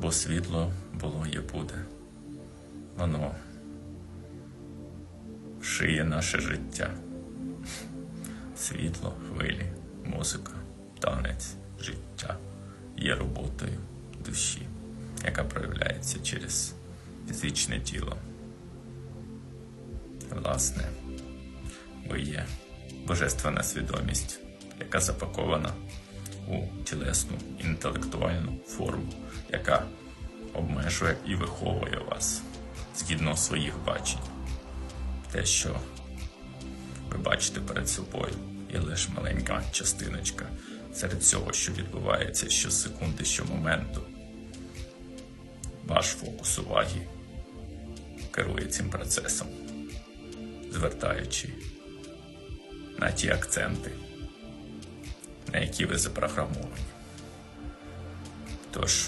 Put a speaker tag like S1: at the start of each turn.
S1: Бо світло було є буде. Воно шиє наше життя. Світло, хвилі, музика, танець, життя є роботою душі, яка проявляється через фізичне тіло. Власне, ви є божественна свідомість, яка запакована у тілесну інтелектуальну форму, яка обмежує і виховує вас згідно своїх бачень. Те, що ви бачите перед собою, є лише маленька частиночка серед всього, що відбувається щосекунди, щомоменту. Ваш фокус уваги керує цим процесом, звертаючи на ті акценти, на які ви запрограмовані. Тож